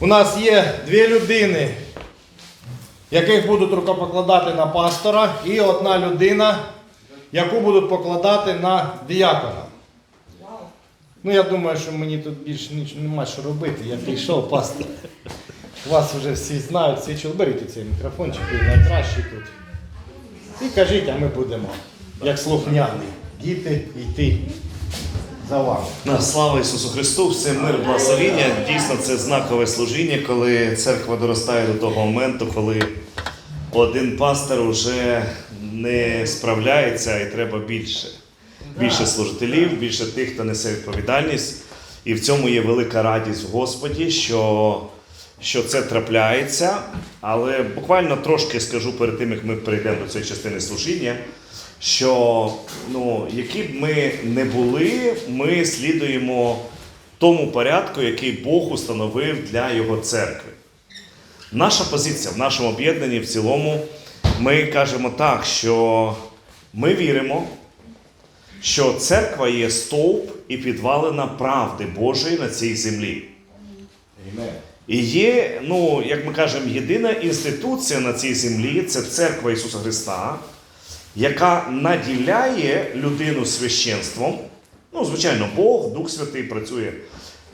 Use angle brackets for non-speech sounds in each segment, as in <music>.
У нас є дві людини, яких будуть рукопокладати на пастора, і одна людина, яку будуть покладати на діякона. Ну, я думаю, що мені тут більше нічого нема що робити. Я прийшов, пастор. Вас вже всі знають, всі чули. Беріть цей мікрофончик, він найкращий тут. І кажіть, а ми будемо, як слухняні, діти йти за. На слава Ісусу Христу, все мир, благословіння. Дійсно, це знакове служіння, коли церква доростає до того моменту, коли один пастор вже не справляється і треба більше. Більше служителів, більше тих, хто несе відповідальність. І в цьому є велика радість в Господі, що, що це трапляється. Але буквально трошки скажу перед тим, як ми перейдемо до цієї частини служіння, що ну, які б ми не були, ми слідуємо тому порядку, який Бог установив для Його церкви. Наша позиція в нашому об'єднанні в цілому, ми кажемо так, що ми віримо, що церква є стовп і підвалина правди Божої на цій землі. І є, ну, як ми кажемо, єдина інституція на цій землі це церква Ісуса Христа, яка наділяє людину священством. Ну, звичайно, Бог, Дух Святий працює.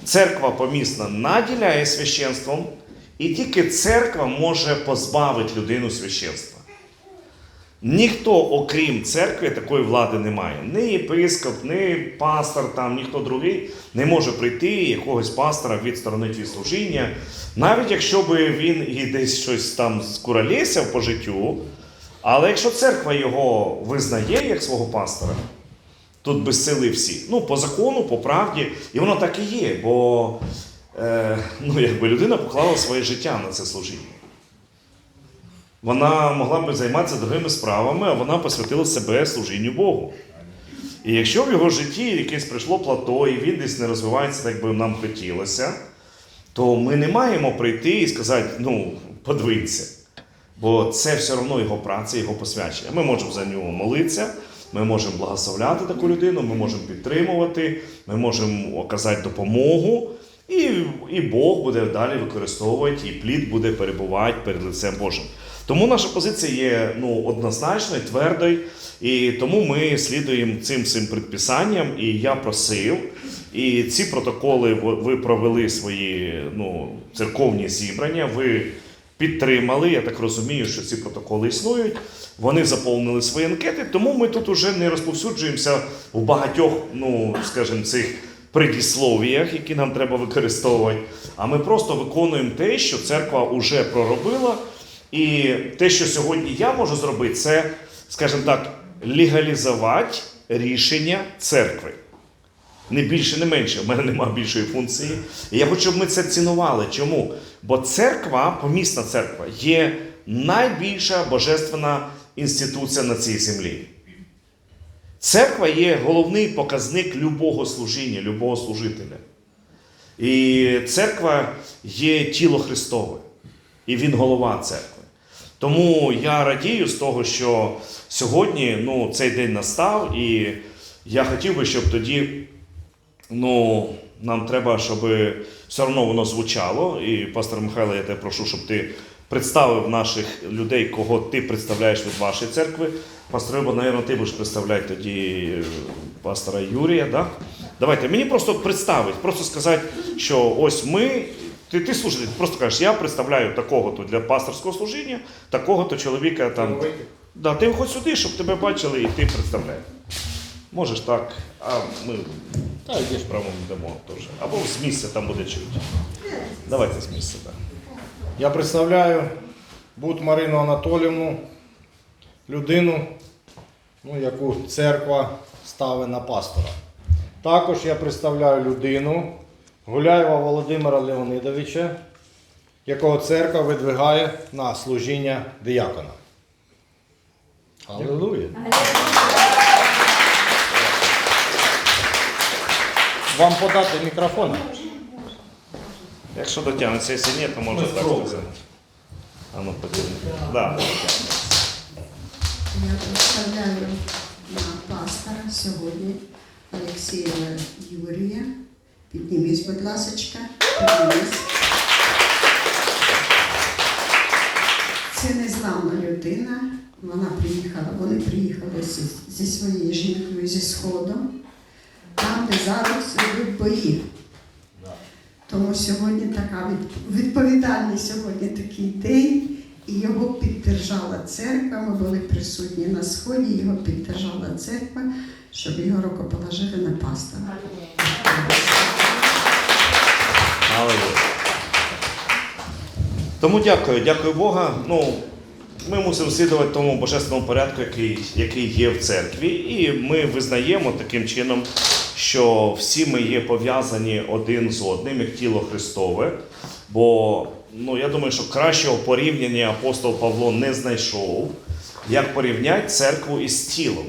Церква помісна наділяє священством, і тільки церква може позбавити людину священства. Ніхто, окрім церкви, такої влади не має. Ні єпископ, ні пастор, там, ніхто другий не може прийти якогось пастора відсторонити від служіння. Навіть якщо би він і десь щось там скуралєсяв по життю, але якщо церква його визнає як свого пастора, тут безсили всі. Ну, по закону, по правді, і воно так і є, бо е, ну, якби людина поклала своє життя на це служіння. Вона могла би займатися другими справами, а вона посвятила себе служінню Богу. І якщо в його житті якесь прийшло плато, і він десь не розвивається, так би нам хотілося, то ми не маємо прийти і сказати, ну, подивіться. Бо це все одно його праця, його посвячення. Ми можемо за нього молитися, ми можемо благословляти таку людину, ми можемо підтримувати, ми можемо оказати допомогу, і, і Бог буде далі використовувати, і плід буде перебувати перед лицем Божим. Тому наша позиція є ну, однозначною, твердою, і тому ми слідуємо цим цим предписанням. І я просив, і ці протоколи ви провели свої ну, церковні зібрання. Ви підтримали. Я так розумію, що ці протоколи існують. Вони заповнили свої анкети, тому ми тут уже не розповсюджуємося в багатьох, ну скажімо, цих предісловіях, які нам треба використовувати. А ми просто виконуємо те, що церква вже проробила. І те, що сьогодні я можу зробити, це, скажімо так, легалізувати рішення церкви. Не більше, не менше. У мене немає більшої функції. І я хочу, щоб ми це цінували. Чому? Бо церква, помісна церква, є найбільша божественна інституція на цій землі. Церква є головний показник любого служіння, любого служителя. І церква є тіло Христове, і Він голова церкви. Тому я радію з того, що сьогодні ну, цей день настав, і я хотів би, щоб тоді ну, нам треба, щоб все одно воно звучало. І пастор Михайло, я тебе прошу, щоб ти представив наших людей, кого ти представляєш від вашої церкви. Пастор Риба, мабуть, ти будеш представляти тоді е, пастора Юрія. Да? Давайте мені просто представити, просто сказати, що ось ми. Ти, ти служитель, просто кажеш, я представляю такого-то для пасторського служіння, такого-то чоловіка там. Да, ти виходь сюди, щоб тебе бачили, і ти представляєш. Можеш так, а ми та йдеш прямо дамо теж. Або з місця там буде чути. Давайте з місця, так. Я представляю Бут Марину Анатолівну, людину, ну, яку церква ставить на пастора. Також я представляю людину Гуляєва Володимира Леонидовича, якого церква видвигає на служіння диякона. Аллилуйя! Вам подати мікрофон? Якщо дотягнеться, якщо ні, то можна так сказати. А ну. Да. Я представляю на пастора сьогодні Олексія Юрія Піднімись, будь ласочка. Піднімись. Це незламна людина. Вона приїхала, вони приїхали зі, зі своєю жінкою зі Сходу, там, де зараз йдуть бої. Тому сьогодні така від- відповідальний сьогодні такий день, і його підтримала церква. Ми були присутні на сході, його підтримала церква, щоб його рукоположили на пастора. Тому дякую, дякую Бога. Ну, ми мусимо слідувати тому божественному порядку, який, який є в церкві, і ми визнаємо таким чином, що всі ми є пов'язані один з одним, як тіло Христове. Бо ну, я думаю, що кращого порівняння апостол Павло не знайшов, як порівняти церкву із тілом,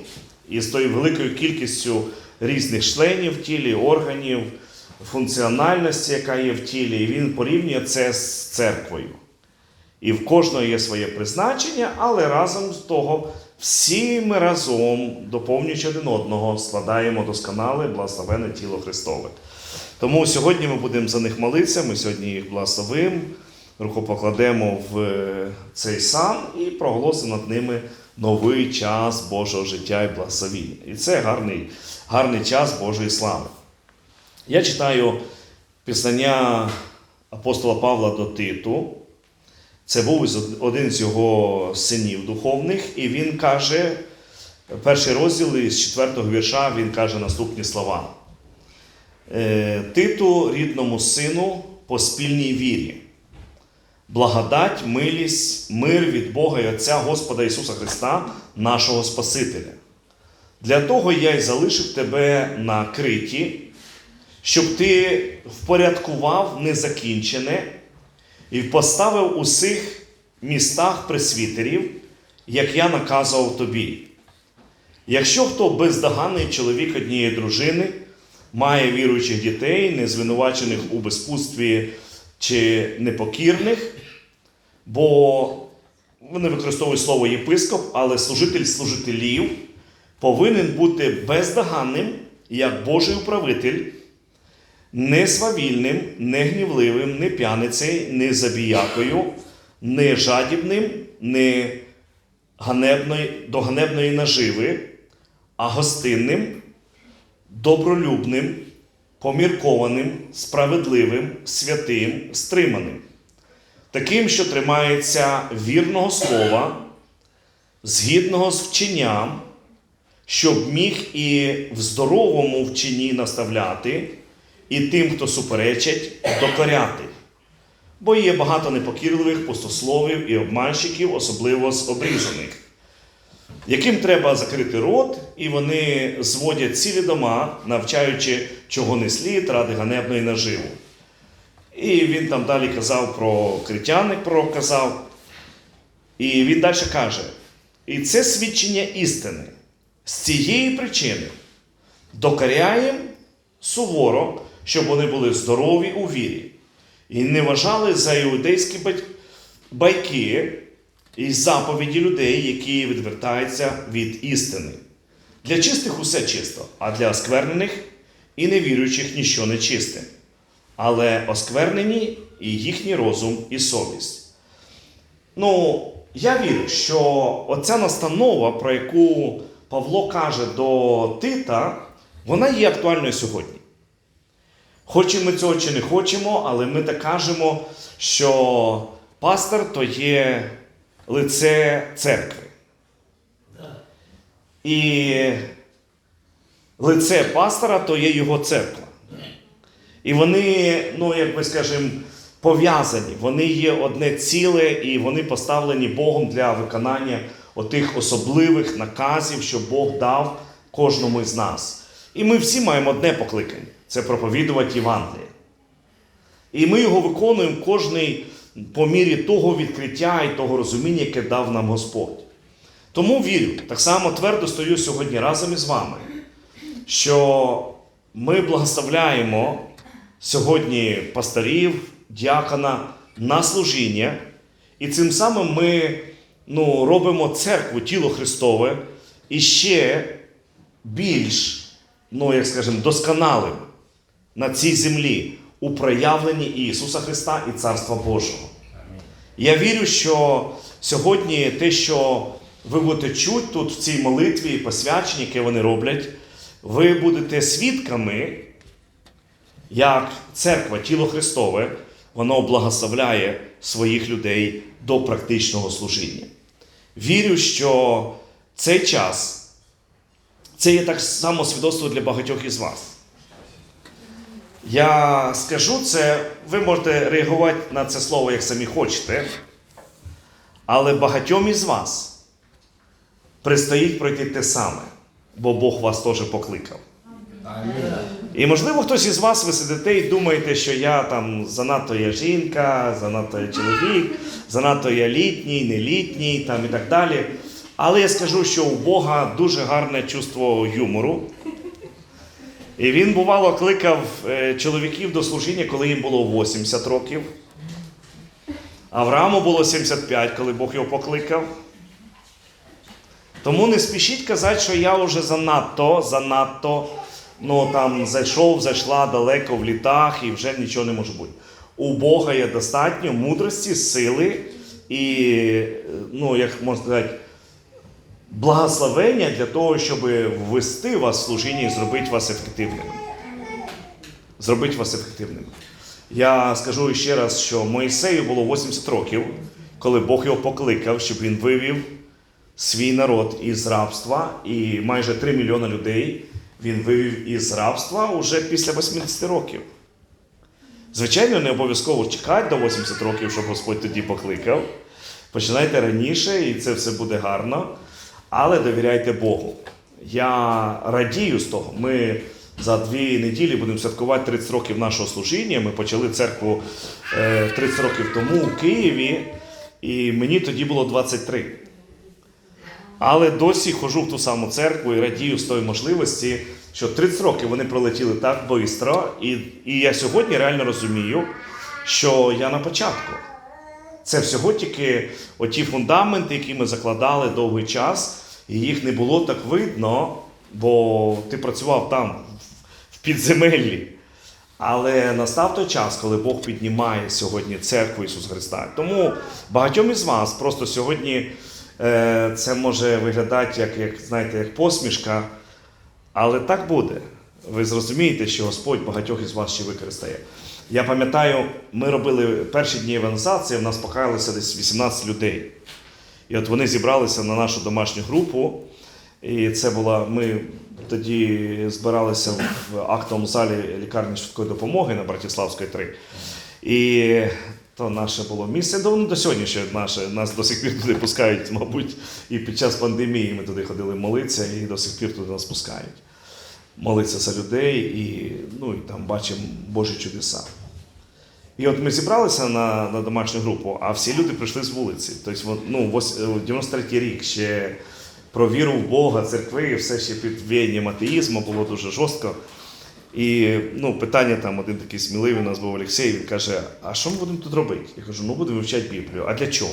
із тою великою кількістю різних членів тілі, органів, функціональності, яка є в тілі, і він порівнює це з церквою. І в кожного є своє призначення, але разом з того всі ми разом, доповнюючи один одного, складаємо досконале благословене тіло Христове. Тому сьогодні ми будемо за них молитися, ми сьогодні їх благословимо, рукопокладемо в е, цей сан і проголосимо над ними новий час Божого життя і благословіння. І це гарний, гарний час Божої слави. Я читаю пізнання апостола Павла до Титу. Це був один з його синів духовних, і він каже, перший розділ із четвертого вірша, він каже наступні слова. Е, Титу, рідному сину, по спільній вірі. Благодать, милість, мир від Бога і Отця Господа Ісуса Христа, нашого Спасителя. Для того я й залишив тебе на криті, щоб ти впорядкував незакінчене і поставив у всіх містах пресвітерів, як я наказував тобі. Якщо хто бездоганний чоловік однієї дружини має віруючих дітей, не звинувачених у безпутстві чи непокірних, бо вони використовують слово єпископ, але служитель служителів повинен бути бездоганним, як Божий управитель, не свавільним, не гнівливим, не п'яницею, не забіякою, не жадібним, не ганебної, до ганебної наживи, а гостинним, добролюбним, поміркованим, справедливим, святим, стриманим, таким, що тримається вірного слова, згідного з вченням, щоб міг і в здоровому вченні наставляти, і тим, хто суперечить, докоряти. Бо є багато непокірливих пустословів і обманщиків, особливо з обрізаних, яким треба закрити рот, і вони зводять цілі дома, навчаючи, чого не слід ради ганебної наживу. І він там далі казав про критяник, пророк казав. І він далі каже: і це свідчення істини. З цієї причини докоряємо суворо, щоб вони були здорові у вірі і не вважали за іудейські байки і заповіді людей, які відвертаються від істини. Для чистих усе чисто, а для осквернених і невіруючих ніщо не чисте. Але осквернені і їхній розум і совість. Ну, я вірю, що оця настанова, про яку Павло каже до Тита, вона є актуальною сьогодні. Хочемо ми цього чи не хочемо, але ми так кажемо, що пастор то є лице церкви. І лице пастора то є його церква. І вони, ну як ми скажемо, пов'язані. Вони є одне ціле, і вони поставлені Богом для виконання отих особливих наказів, що Бог дав кожному з нас. І ми всі маємо одне покликання це проповідувати Євангеліє. І ми його виконуємо кожний по мірі того відкриття і того розуміння, яке дав нам Господь. Тому вірю, так само твердо стою сьогодні разом із вами, що ми благословляємо сьогодні пасторів, діакона на служіння, і цим самим ми ну, робимо церкву, тіло Христове і ще більш, ну, як скажемо, досконалим. На цій землі у проявленні Ісуса Христа і Царства Божого. Я вірю, що сьогодні те, що ви будете чути тут в цій молитві і посвяченні, яке вони роблять, ви будете свідками, як церква, тіло Христове, воно благословляє своїх людей до практичного служіння. Вірю, що цей час це є так само свідоцтво для багатьох із вас. Я скажу це, ви можете реагувати на це слово, як самі хочете, але багатьом із вас предстоїть пройти те саме, бо Бог вас теж покликав. І можливо, хтось із вас ви сидите і думаєте, що я там занадто я жінка, занадто я чоловік, занадто я літній, не літній там і так далі. Але я скажу, що у Бога дуже гарне чувство юмору. І він, бувало, кликав е, чоловіків до служіння, коли їм було 80 років. Аврааму було 75, коли Бог його покликав. Тому не спішіть казати, що я вже занадто, занадто ну, там, зайшов, зайшла далеко в літах і вже нічого не може бути. У Бога є достатньо мудрості, сили і, е, ну, як можна сказати, благословення для того, щоб ввести вас в служіння і зробити вас ефективними. Зробити вас ефективними. Я скажу ще раз, що Моїсею було 80 років, коли Бог його покликав, щоб він вивів свій народ із рабства, і майже 3 мільйони людей він вивів із рабства уже після 80 років. Звичайно, не обов'язково чекати до 80 років, щоб Господь тоді покликав. Починайте раніше, і це все буде гарно. Але довіряйте Богу. Я радію з того. Ми за дві неділі будемо святкувати 30 років нашого служіння. Ми почали церкву е, 30 років тому у Києві, і мені тоді було 23. Але досі ходжу в ту саму церкву і радію з тої можливості, що 30 років вони пролетіли так швидко, і, і я сьогодні реально розумію, що я на початку. Це всього тільки оті фундаменти, які ми закладали довгий час, і їх не було так видно, бо ти працював там, в підземеллі. Але настав той час, коли Бог піднімає сьогодні церкву Ісуса Христа. Тому багатьом із вас просто сьогодні е, це може виглядати як, як, знаєте, як посмішка, але так буде. Ви зрозумієте, що Господь багатьох із вас ще використає. Я пам'ятаю, ми робили перші дні евангелізації, в нас покаялося десь 18 людей. І от вони зібралися на нашу домашню групу. І це була, ми тоді збиралися в актовому залі лікарні швидкої допомоги на Братиславської 3. І то наше було місце. Ну, до сьогодні ще наше, нас до сих пір туди пускають, мабуть, і під час пандемії ми туди ходили молитися, і до сих пір туди нас пускають. Молитися за людей і, ну, і там бачимо Божі чудеса. І от ми зібралися на, на домашню групу, а всі люди прийшли з вулиці. Тобто, ну, е, 93-й рік ще про віру в Бога, церкви, все ще під веянням атеїзму було дуже жорстко. І ну, питання там один такий сміливий у нас був Олексій, він каже: А що ми будемо тут робити? Я кажу, ну будемо вивчати Біблію. А для чого?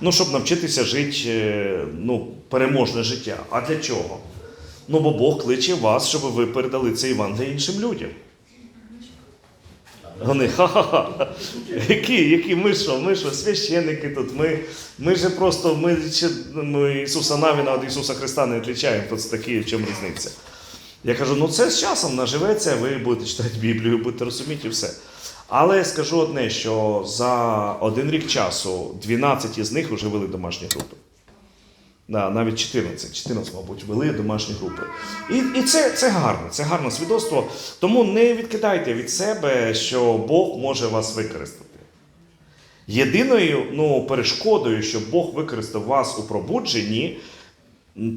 Ну, щоб навчитися жити е, ну, переможне життя. А для чого? Ну, бо Бог кличе вас, щоб ви передали це Євангеліє іншим людям. Вони ха-ха-ха. Які, які ми що, ми що, священники тут. Ми, ми же просто ми, ми Ісуса Навіна від Ісуса Христа не відлічаємо. Тут такі, в чому різниця. Я кажу, ну це з часом наживеться, ви будете читати Біблію, будете розуміти і все. Але скажу одне, що за один рік часу 12 із них вже вели домашні групи. Да, навіть 14, 14, мабуть, вели домашні групи. І, і це, це гарно, це гарне свідоцтво. Тому не відкидайте від себе, що Бог може вас використати. Єдиною ну, перешкодою, щоб Бог використав вас у пробудженні,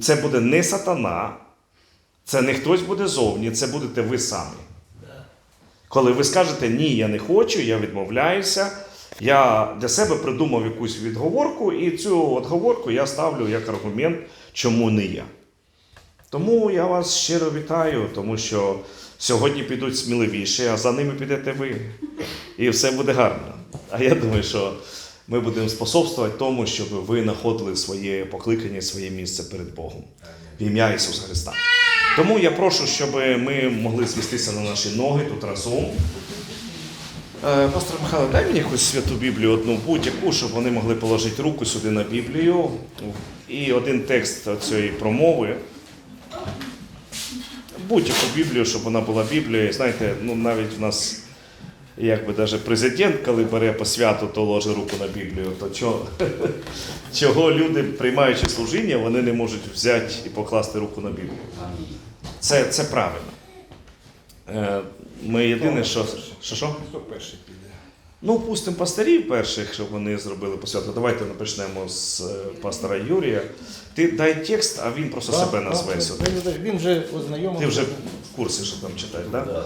це буде не сатана, це не хтось буде зовні, це будете ви самі. Коли ви скажете ні, я не хочу, я відмовляюся, я для себе придумав якусь відговорку, і цю відговорку я ставлю як аргумент, чому не я. Тому я вас щиро вітаю, тому що сьогодні підуть сміливіші, а за ними підете ви. І все буде гарно. А я думаю, що ми будемо способствувати тому, щоб ви знаходили своє покликання, своє місце перед Богом. В ім'я Ісуса Христа. Тому я прошу, щоб ми могли звестися на наші ноги тут разом. Е, Пастор Михайло, дай мені якусь святу Біблію, одну будь-яку, щоб вони могли положити руку сюди на Біблію. І один текст цієї промови. Будь-яку Біблію, щоб вона була Біблією. Знаєте, ну навіть в нас, якби навіть президент, коли бере по святу, то ложить руку на Біблію, то чого, <laughs> чого люди, приймаючи служіння, вони не можуть взяти і покласти руку на Біблію. Це, це правильно. Ми єдине, що. Що що? Хто перший піде? Ну, пустимо пастирів перших, щоб вони зробили посвяту. Давайте почнемо з е, пастора Юрія. Ти дай текст, а він просто себе назве сюди. Він вже ознайомий. Ти вже в курсі, що там читати, так? Да?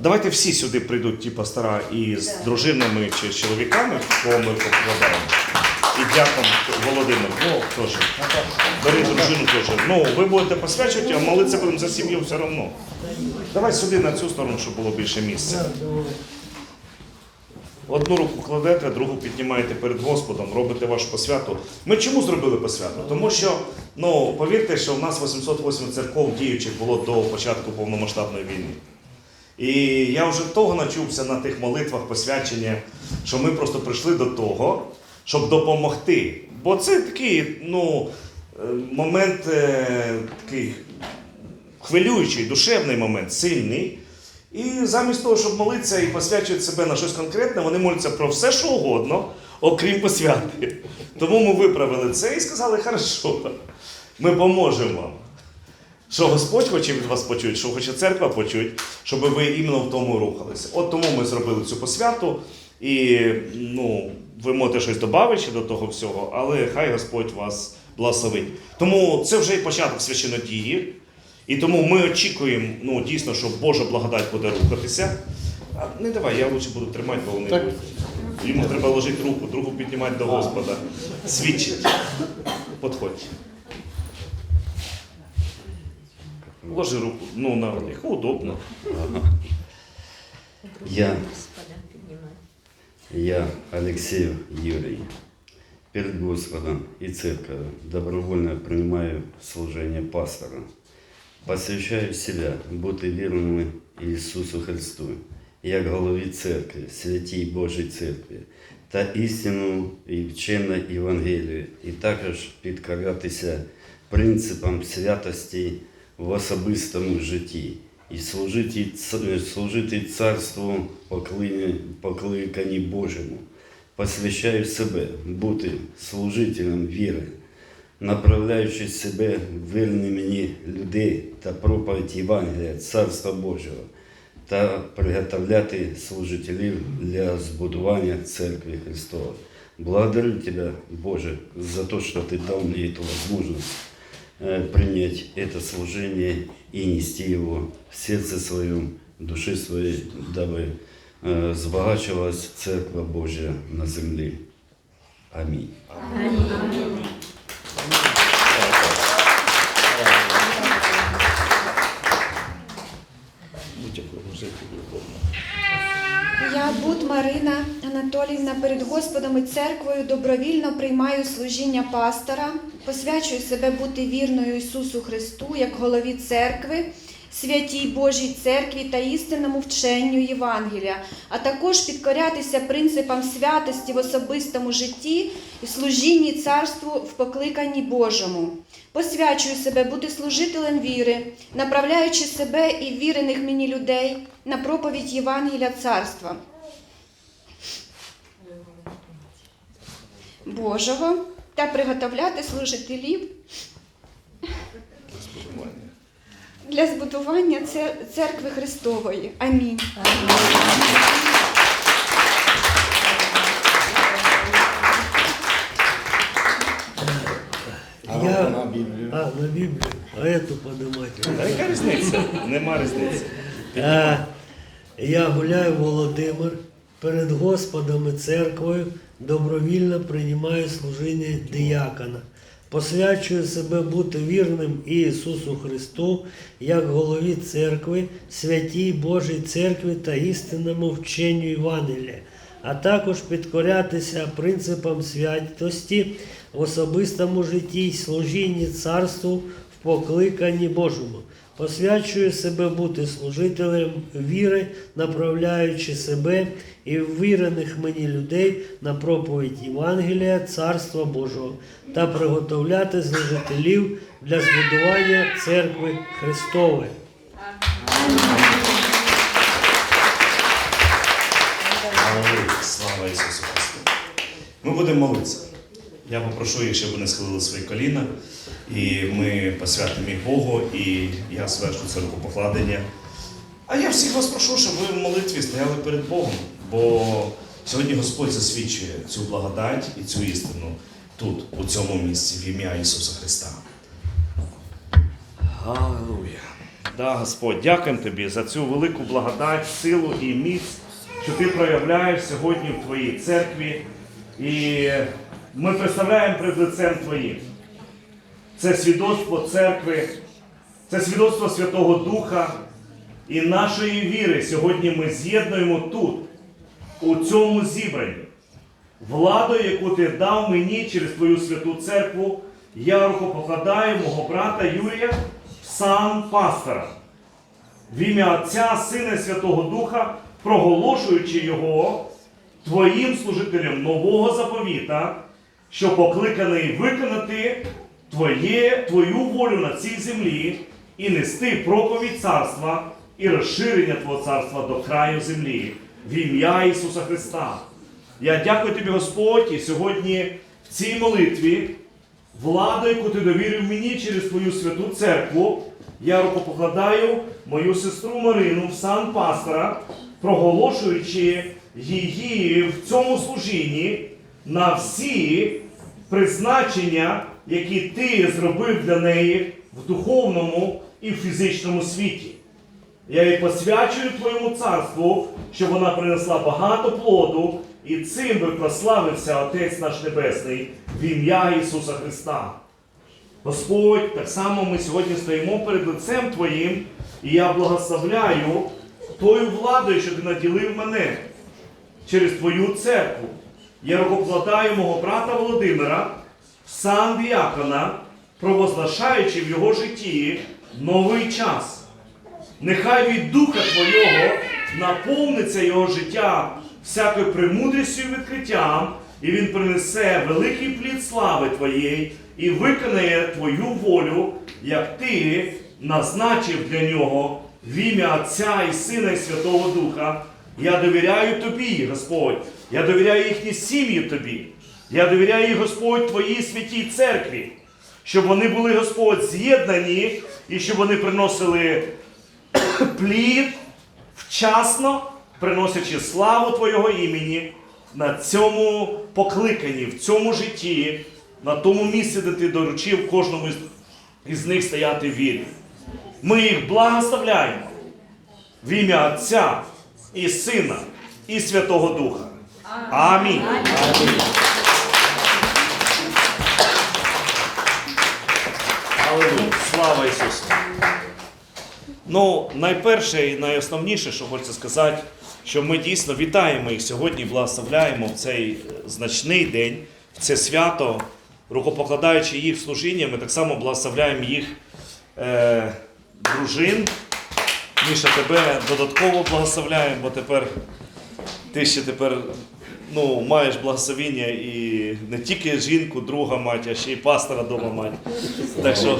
Давайте всі сюди прийдуть, ті пастора, і з дружинами чи з чоловіками, кого ми покладаємо. І дякую Володимир, ну, теж. Бери дружину теж. Ну, ви будете посвячувати, а молитися будемо за сім'ю все одно. Давай сюди на цю сторону, щоб було більше місця. Одну руку кладете, другу піднімаєте перед Господом, робите вашу посвяту. Ми чому зробили посвяту? Тому що, ну, повірте, що в нас 808 церков діючих було до початку повномасштабної війни. І я вже того начувся на тих молитвах посвячення, що ми просто прийшли до того, щоб допомогти. Бо це такий ну, е, момент е, такий хвилюючий, душевний момент, сильний. І замість того, щоб молитися і посвячувати себе на щось конкретне, вони моляться про все, що угодно, окрім посвяти. Тому ми виправили це і сказали, хорошо, ми поможемо. Що Господь хоче від вас почути, що хоче церква почути, щоб ви іменно в тому рухалися. От тому ми зробили цю посвяту. І ну, ви можете щось додати ще до того всього, але хай Господь вас благословить. Тому це вже і початок священодії. І тому ми очікуємо ну, дійсно, що Божа благодать буде рухатися. А не давай, я лучше буду тримати, бо вони Так. будуть. Йому треба ложити руку, другу піднімати до Господа. Свідчить. Подходь. Ложи руку, ну на них удобно. Я, я, Алексеев Юрий, перед Господом и Церковью добровольно принимаю служение пастора. Посвящаю себя бути вірними Ісусу Христу, як голові церкви, святій Божій церкві, та істину і вчене Євангелію, і також підкорятися принципам святості в особистому житті і служити, ц- служити царству покликані, покликані Божому. Посвящаю себе бути служителем віри, направляючи себе вірні мені людей та проповідь Євангелія Царства Божого та приготовляти служителів для збудування церкви Христова. Благодарю Тебя, Боже, за то, что Ты дал мне эту возможность э, принять это служение и нести его в сердце своем, в душе своей, дабы э, збагачивалась Церква Божья на земле. Аминь. Будь-якою Марина Анатоліївна перед Господом і церквою добровільно приймаю служіння пастора, посвячую себе бути вірною Ісусу Христу як голові церкви, святій Божій церкві та істинному вченню Євангелія, а також підкорятися принципам святості в особистому житті і служінні царству в покликанні Божому. Посвячую себе бути служителем віри, направляючи себе і вірених мені людей на проповідь Євангелія Царства Божого та приготовляти служителів для збудування церкви Христової. Амінь. А Я- на Біблію. А, на Библию. А эту поднимать. Та яка різниця? Нема різниці. А, я гуляю Володимир перед Господом і церквою добровільно приймаю служіння діякона. Посвячую себе бути вірним Ісусу Христу як голові церкви, святій Божій церкві та істинному вченню Євангелія, а також підкорятися принципам святості в особистому житті й служінні царству в покликанні Божому. Посвячую себе бути служителем віри, направляючи себе і ввірених мені людей на проповідь Євангелія Царства Божого та приготовляти служителів для збудування церкви Христової. Слава Ісусу Христу. Ми будемо молитися. Я попрошу їх, щоб вони схилили свої коліна, і ми посвятимо їх Богу, і я звершу це рукопокладення. А я всіх вас прошу, щоб ви в молитві стояли перед Богом, бо сьогодні Господь засвідчує цю благодать і цю істину тут, у цьому місці, в ім'я Ісуса Христа. Аллилуйя. Да, Господь, дякуємо тобі за цю велику благодать, силу і міць, що ти проявляєш сьогодні в твоїй церкві. І ми представляємо перед лицем Твоїм. Це свідоцтво церкви, це свідоцтво Святого Духа і нашої віри. Сьогодні ми з'єднуємо тут, у цьому зібранні. Владою, яку ти дав мені через твою святу церкву, я рукопокладаю мого брата Юрія в сан пастора. В ім'я Отця, Сина Святого Духа, проголошуючи його твоїм служителем нового заповіта, що покликаний виконати твоє, твою волю на цій землі і нести проповідь царства і розширення Твого царства до краю землі в ім'я Ісуса Христа. Я дякую тобі, Господь, і сьогодні в цій молитві, владу, яку ти довірив мені через твою святу церкву, я рукопокладаю мою сестру Марину в сан пастора, проголошуючи її в цьому служінні на всі призначення, які ти зробив для неї в духовному і в фізичному світі. Я її посвячую Твоєму царству, щоб вона принесла багато плоду, і цим би прославився Отець наш Небесний в ім'я Ісуса Христа. Господь, так само ми сьогодні стоїмо перед лицем Твоїм, і я благословляю тою владою, що ти наділив мене через Твою церкву. Я рукокладаю мого брата Володимира в сан діакона, провозглашаючи в його житті новий час. Нехай від Духа Твого наповниться його життя всякою премудрістю і відкриттям, і він принесе великий плід слави Твоєї і виконає Твою волю, як Ти назначив для нього в ім'я Отця і Сина і Святого Духа. Я довіряю Тобі, Господь. Я довіряю їхній сім'ї Тобі. Я довіряю, Господь, Твоїй святій церкві, щоб вони були, Господь, з'єднані і щоб вони приносили <coughs> плід вчасно, приносячи славу Твого імені на цьому покликанні, в цьому житті, на тому місці, де ти доручив кожному із них стояти в вірі. Ми їх благословляємо в ім'я Отця і Сина і Святого Духа. Амінь. Аллилуйя. Слава Ісусу! Ну, найперше і найосновніше, що хочеться сказати, що ми дійсно вітаємо їх сьогодні, благословляємо в цей значний день, в це свято, рукопокладаючи їх служіння, ми так само благословляємо їх е, дружин. Міша, тебе додатково благословляємо, бо тепер ти ще тепер ну, маєш благословіння і не тільки жінку, друга мать, а ще й пастора дома мать. Так що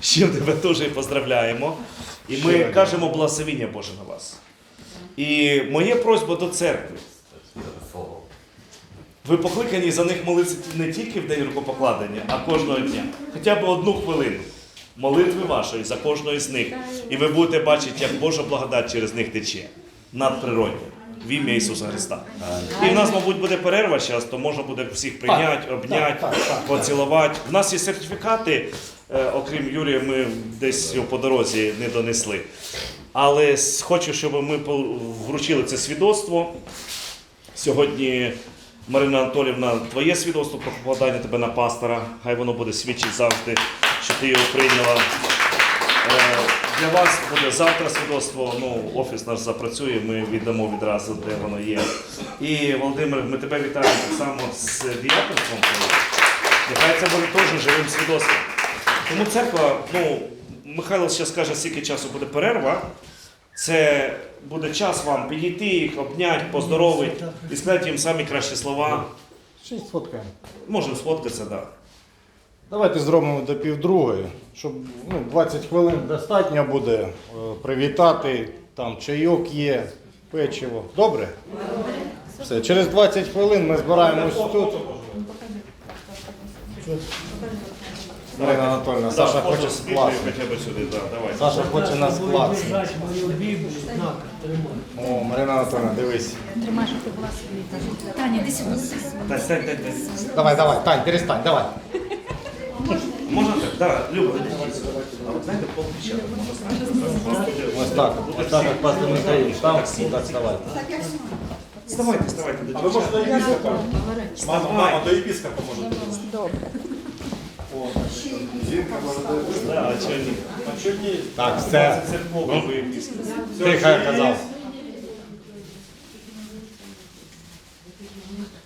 ще тебе теж і поздравляємо. І ми кажемо благословіння Боже на вас. І моя просьба до церкви. Ви покликані за них молитися не тільки в день рукопокладення, а кожного дня. Хоча б одну хвилину молитви вашої за кожного з них. І ви будете бачити, як Божа благодать через них тече надприродня. В ім'я Ісуса Христа. І в нас, мабуть, буде перерва зараз, то можна буде всіх прийняти, обняти, поцілувати. В нас є сертифікати, е, окрім Юрія, ми десь його по дорозі не донесли. Але хочу, щоб ми вручили це свідоцтво. Сьогодні, Марина Анатолівна, твоє свідоцтво про покладання тебе на пастора. Хай воно буде свідчити завжди, що ти його прийняла. Е, Для вас буде завтра свідоцтво, ну, офіс наш запрацює, ми віддамо відразу, де воно є. І, Володимир, ми тебе вітаємо так само з діяконством. Нехай це буде теж живим свідоцтвом. Тому церква, ну, Михайло зараз скаже, скільки часу буде перерва. Це буде час вам підійти їх, обняти, поздоровити і сказати їм самі кращі слова. Ще й сфоткаємо. Можемо сфоткатися, так. Да. Давайте зробимо до півдругої, щоб ну, 20 хвилин достатньо буде е, привітати. Там чайок є, печиво. Добре? Все, через 20 хвилин ми збираємось тут. Марина Анатольовна, Саша хоче фото склад. хоча б сюди, да, давай. Саша хоче на склад. Держать мою Біблію, знак, тримай. О, Марина Анатольовна, дивись. Тримай, щоб ти була собі. Таня, іди сюди. Давай, давай, Тань, перестань, давай. Да, Люба. А от знаєте, можна ставити. Ось так. Ось так, як пастор Михаїл. Там, так, вставай. Вставайте, вставайте. А ви можете на єпископа? Мама, мама, до єпископа можете. Да, а чого ні? Так, все. Це церковний випуск. Тихо я казав.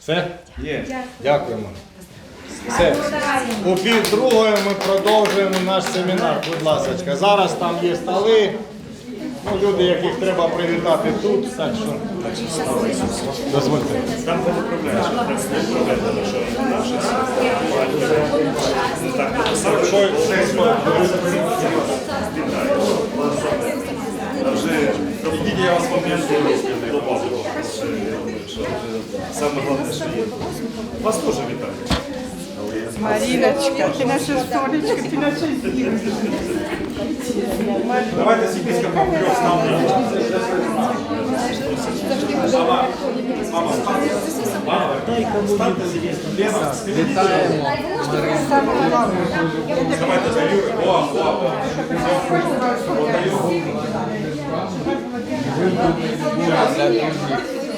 Все? Є. Дякуємо. Все. У пів другої ми продовжуємо наш семінар, будь ласка. Зараз там є столи. Ну, люди, яких треба привітати тут, так що. Дозвольте. Там поправляєш, там що наше так, що я вас пам'ятаю, добавив. Саме головне, що є. Вас теж вітаю. Мариночка, ты наша столечка, ты наша зірка. Давайте з єпископом трьох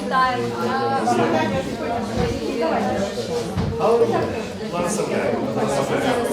Дай кому Благословляю.